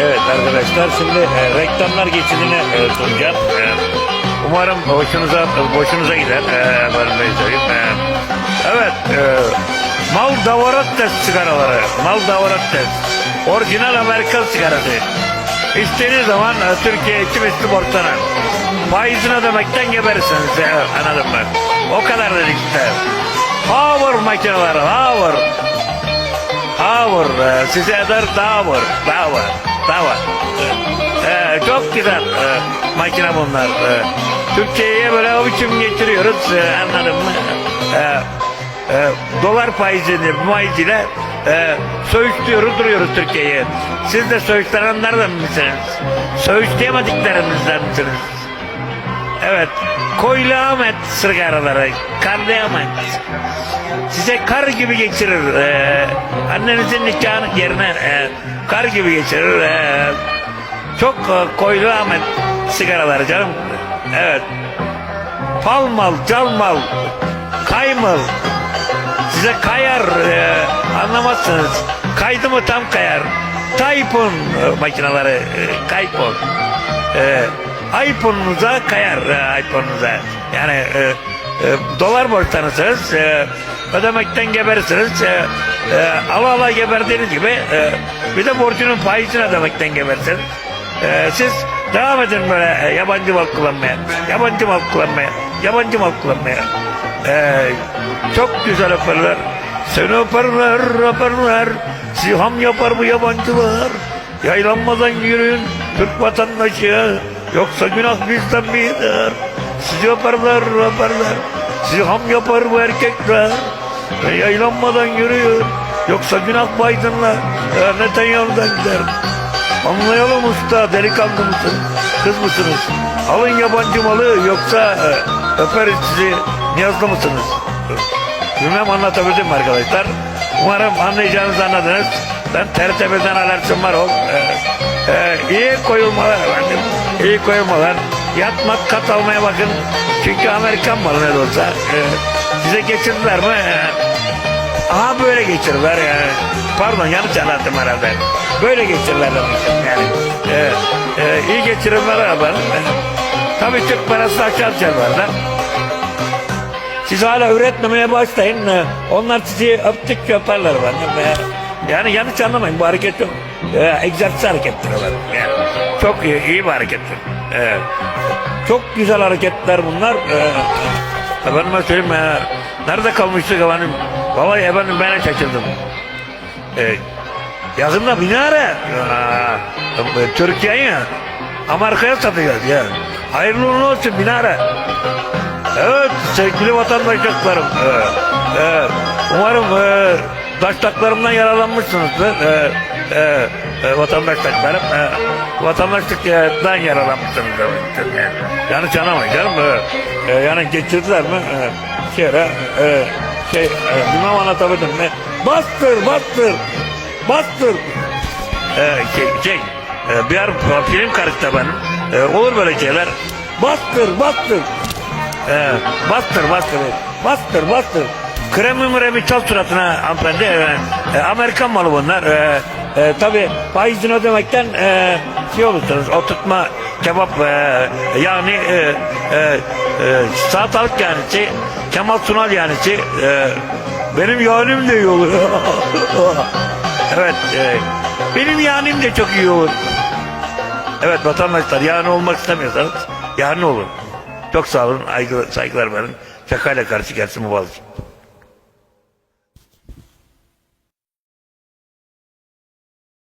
Evet arkadaşlar şimdi e, reklamlar geçidini e, sunacağım. E, umarım hoşunuza boşunuza gider. E, ben böyle söyleyeyim. E, evet. E, Mal Davarottes sigaraları. Mal Davarottes. Orijinal Amerikan sigarası. İstediğiniz zaman e, Türkiye iki misli borçlanır. Faizini ödemekten geberirsiniz. E, anladın mı? O kadar dedik işte. Power makineleri. Power. Power. e, Size eder Power. Power. Power. E, çok güzel e, makine bunlar. E, Türkiye'ye böyle biçim getiriyoruz. E, anladın mı? E, e, dolar faizini, faiz ile e, söğüşlüyoruz duruyoruz Türkiye'yi. Siz de söğüşlenenlerden misiniz? Söğüşleyemediklerimizden misiniz? Evet. Koylu Ahmet sigaraları. Karlı Ahmet. Size kar gibi geçirir. Ee, annenizin nikahının yerine e, kar gibi geçirir. Ee, çok e, koylu Ahmet sigaraları canım. Evet. Palmal, calmal, kaymal. Size kayar. e, anlamazsınız. Kaydı mı tam kayar. Tayfun e, makineleri. E, kaypon. E, iPhone'unuza kayar. E, iPhone'unuza. Yani e, e, dolar borçlanırsınız. E, ödemekten geberirsiniz. E, e, ala ala geberdiğiniz gibi e, bir de borcunun faizini ödemekten gebersiniz. E, siz devam edin böyle e, yabancı mal kullanmaya. Yabancı mal kullanmaya. Yabancı mal kullanmaya. E, çok güzel öperler. Seni öperler, öperler. Siham yapar bu yabancılar. Yaylanmadan yürüyün Türk vatandaşı. Yoksa günah bizden midir? Sizi öperler, öperler. Siham yapar bu erkekler. Ve yaylanmadan yürüyün. Yoksa günah Biden'la e, Netanyahu'dan gider. Anlayalım usta delikanlı mısın? Kız mısınız? Alın yabancı malı yoksa e, öperiz sizi. Niyazlı mısınız? Bilmem anlatabildim mi arkadaşlar? Umarım anlayacağınızı anladınız. Ben tertemizen alerjim var o. Ee, e, iyi koyulmalar efendim. İyi koyulmalar. Yatmak kat almaya bakın. Çünkü Amerikan malı ne olsa. Ee, size geçirdiler mi? Ee, aha böyle geçirirler yani. Pardon yanlış anlattım herhalde. Böyle geçirirler demiştim yani. Ee, e, iyi geçirirler ama. Ee, tabii Türk parası aşağı çarparlar. Siz hala üretmemeye başlayın. Ee, Onlar sizi öptük bana. Ee, Yani yanlış anlamayın bu hareket çok e, egzersiz harekettir. efendim. Yani çok iyi, iyi bir harekettir. Ee, çok güzel hareketler bunlar. Ee, efendime söyleyeyim e, nerede kalmıştık efendim? Vallahi efendim ben şaşırdım. Ee, yakında minare. E, Türkiye'yi Amerika'ya satacağız ya. Hayırlı uğurlu olsun minare. Evet sevgili vatandaşlarım. Evet, evet. Umarım e, taştaklarımdan yararlanmışsınızdır. E, e, e, vatandaşlarım. E, vatandaşlıktan yararlanmışsınızdır. Yani, yanlış anlamayın canım. E, e, yani geçirdiler mi? E, şöyle, e, şey, e, bilmem anlatabildim mi? Bastır, bastır, bastır. E, şey, şey e, bir ara film karıştı benim. E, olur böyle şeyler. Bastır, bastır. Ee, bastır bastır bastır bastır. Kremi mremi çal suratına hanımefendi. Ee, e, Amerikan malı bunlar. Ee, e, Tabi faizini ödemekten e, şey olursunuz. Oturtma kebap e, yani e, e, e, salatalık yanisi Kemal Sunal yanisi e, benim yanim de iyi olur. evet e, benim yanim de çok iyi olur. Evet vatandaşlar yani olmak istemiyorsanız yani olun. Çok sağ olun. Saygılar, saygılar verin. Şakayla karşı gelsin bu balık.